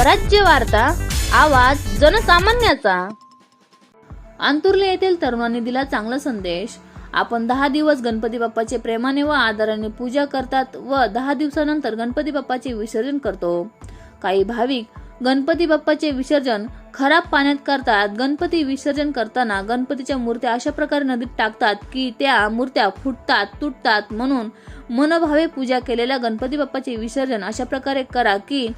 स्वराज्य वार्ता आवाज जनसामान्याचा. अंतुर्ले येथील तरुणांनी दिला चांगला संदेश. आपण दहा दिवस गणपती बाप्पाचे प्रेमाने व आदराने पूजा करतात व दहा दिवसानंतर गणपती बाप्पाचे विसर्जन करतो. काही भाविक गणपती बाप्पाचे विसर्जन खराब पाण्यात करतात. गणपती विसर्जन करताना गणपतीच्या मूर्त्या अशा प्रकारे नदीत टाकतात की त्या मूर्त्या फुटतात तुटतात म्हणून मनोभावे पूजा केलेल्या गणपती बाप्पाचे विसर्जन अशा प्रकारे करा की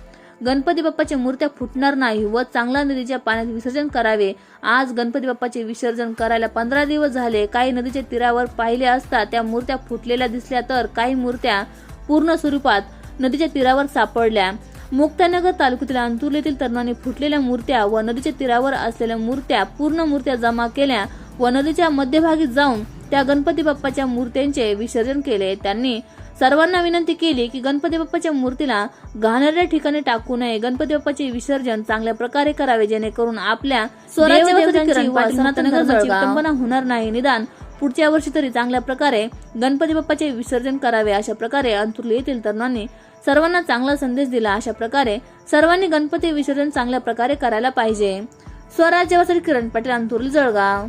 गणपती बाप्पाच्या मूर्त्या फुटणार नाही व चांगला नदीच्या पाण्यात विसर्जन करावे. आज गणपती बाप्पाचे विसर्जन करायला पंधरा दिवस झाले. काही नदीच्या तीरावर पाहिले असता त्या मूर्त्या फुटलेल्या दिसल्या तर काही मूर्त्या पूर्ण स्वरूपात नदीच्या तीरावर सापडल्या. मुक्तानगर तालुक्यातील अंतुर्लीतील तरुणांनी फुटलेल्या मूर्त्या व नदीच्या तीरावर असलेल्या मूर्त्या पूर्ण मूर्त्या जमा केल्या व नदीच्या मध्यभागी जाऊन त्या गणपती बाप्पाच्या मूर्त्यांचे विसर्जन केले. त्यांनी सर्वांना विनंती केली की गणपती बाप्पाच्या मूर्तीला घाणेरड्या ठिकाणी टाकू नये. गणपती बाप्पाचे विसर्जन चांगल्या प्रकारे करावे जेणेकरून आपल्या विटंबना होणार नाही. निदान पुढच्या वर्षी तरी चांगल्या प्रकारे गणपती बाप्पाचे विसर्जन करावे अशा प्रकारे अंतुर्ली येथील तरुणांनी सर्वांना चांगला संदेश दिला. अशा प्रकारे सर्वांनी गणपती विसर्जन चांगल्या प्रकारे करायला पाहिजे. स्वराज्यासाठी किरण पाटील अंतुर्ली जळगाव.